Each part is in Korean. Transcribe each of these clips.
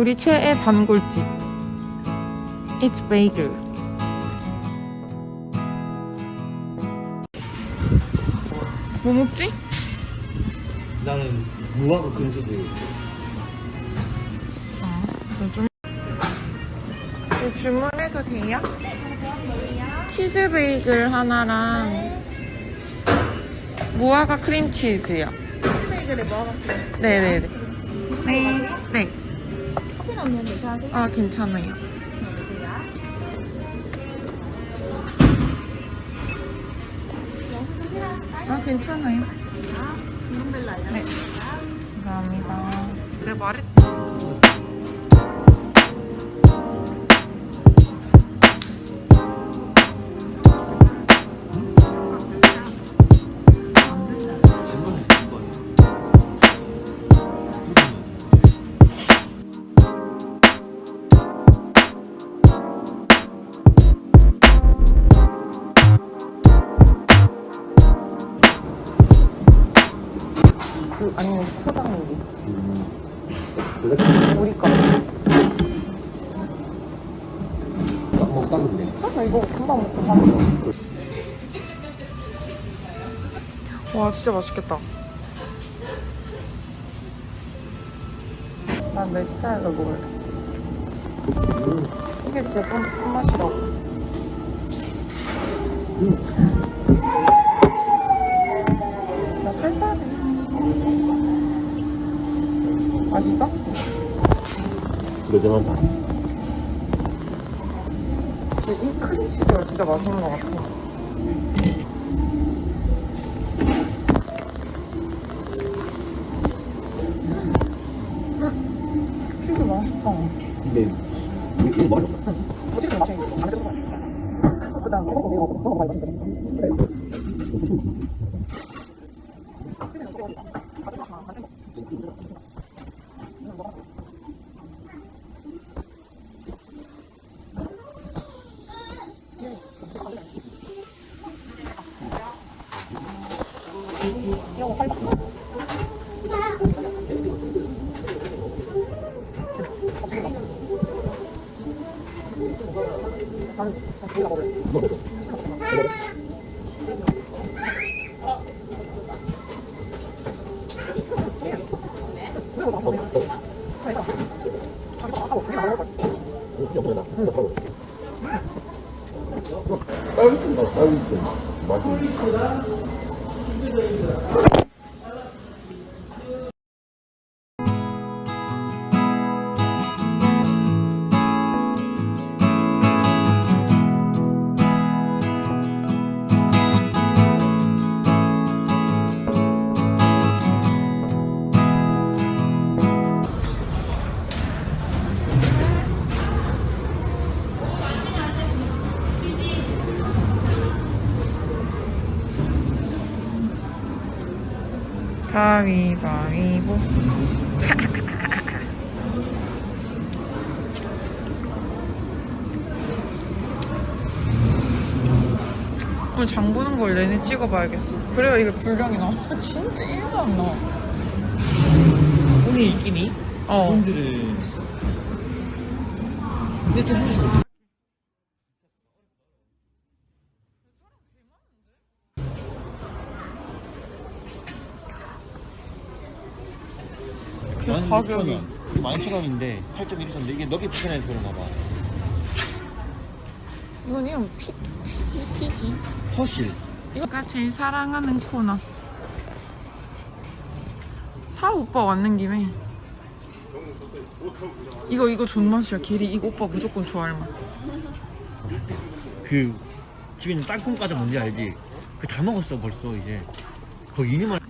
우리 최애 단골집. It's bagel. 뭐 먹지? 나는 무화과 크림치즈 아, 좀. 이거 주문해도 돼요? 치즈 베이글 하나랑 무화과 크림치즈요. 베이글에 뭐가 네네네. 네. 네. 넣으면 괜찮으세요? 아, 괜찮아요. 아, 괜찮아요. 알려 네. 감사합니다. 내 말했 와, 진짜 맛있겠다. 난 내 스타일로 먹을래. 이게 진짜 좀, 짠맛이라고. 나 살살 해. 맛있어? 그러지만 다 진짜 이 크림치즈가 진짜 맛있는 것 같아. 근데 이거 맛있어 어떻게 안에 들어가? 그다음 먹어 먹어 먹어 먹어 먹어. 이거 딸기다 딸기 맛있어 가위바위보. 오늘 장 보는 걸 내내 찍어봐야겠어. 그래야 이게 분량이 나와. 진짜 1도 안 나와. 돈이 있기니? 어. 근데 좀 가격이. 11,000원인데 8.1인데 이게 너게 추천해서 그러나 봐 이건 이름 피, 피지, 피지. 허실 이거가 제일 사랑하는 코너. 사 오빠 왔는 김에. 이거 이거 존맛이야 게리 이거 오빠 무조건 좋아할 맛. 그 집에 있는 땅콩 과자 뭔지 알지? 그 다 먹었어 벌써 이제 거기 이름을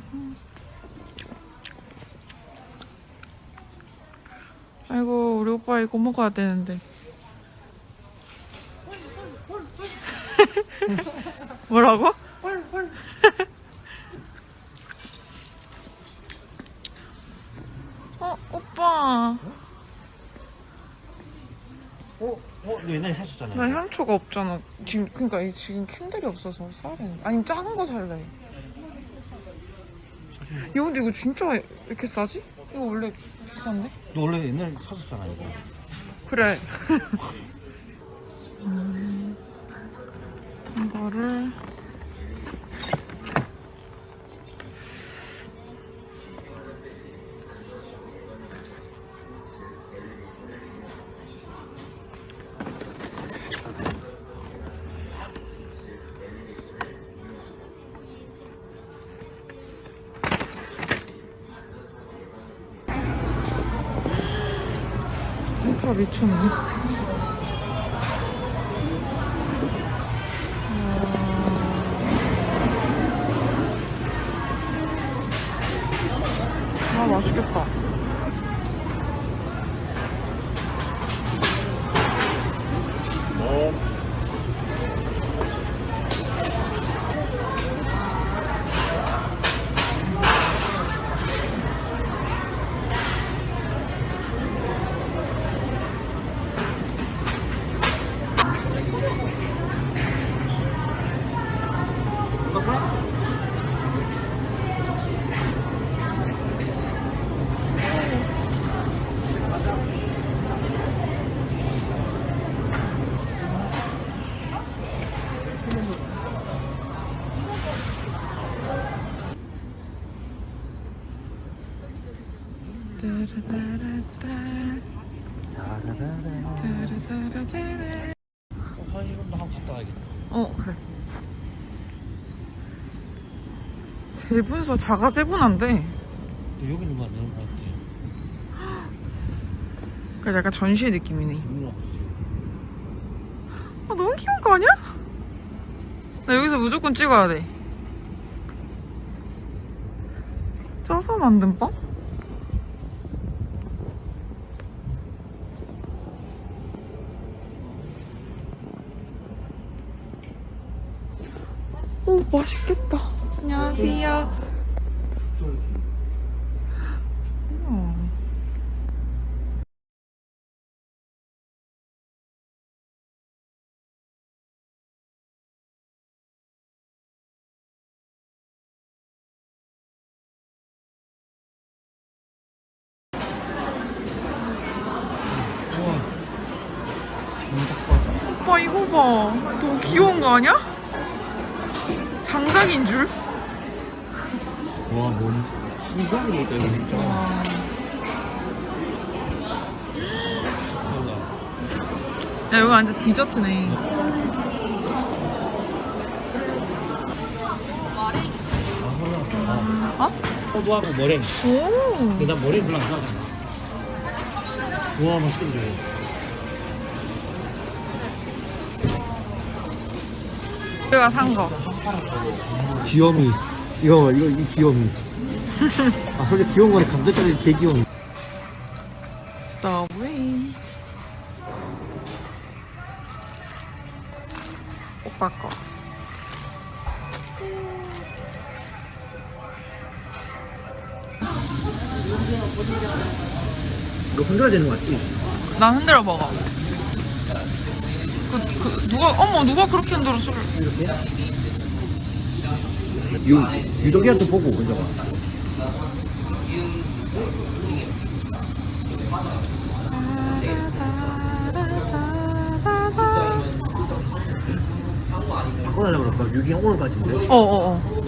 아이고 우리 오빠 이거 먹어야 되는데. 뭐라고? 어 오빠 어? 어? 너 옛날에 샀었잖아 나 향초가 없잖아. 지금 그러니까 이 지금 캔들이 없어서 사야 되는데. 아니면 작은 거 살래. 야 근데 이거 진짜 이렇게 싸지? 이거 원래 비싼데? 너 원래 옛날에 샀었잖아 이거 그래. 음, 이거를 미쳤네. 화장실도 한번 갔다 와야겠다 어 그래. 재분소 자가 재분한데. 너 여기는 뭐안 되는 거 같아 그 약간 전시회 느낌이네. 눈이 아 너무 귀여운 거 아니야? 나 여기서 무조건 찍어야 돼. 쪄서 만든 빵? 오 맛있겠다. 안녕하세요. 음. 오빠 이거 봐. 너무 귀여운 거 아니야? 장작인 줄? 와뭔 신기한 게 있다 이거 진짜 야 여기 완전 디저트네. 아, 어? 호두하고 머랭 오. 근데 난 머랭 별로 안 좋아하잖아 우와 맛있겠네 우리가 산 거. 귀요미 이거 이거 이 귀요미 아 솔직 히 귀여운 거는 감자짜리 개 귀여운 서브웨이. 오빠 거. 이거 흔들어야 되는 거 맞지? 난 흔들어 먹어. 누가, 어머, 누가 그렇게 흔들어 술을. 이렇게? 유, 유덕이한테 보고 먼저 봐 바꿔달라고 그럴까? 6이 오늘까지인데 어어어.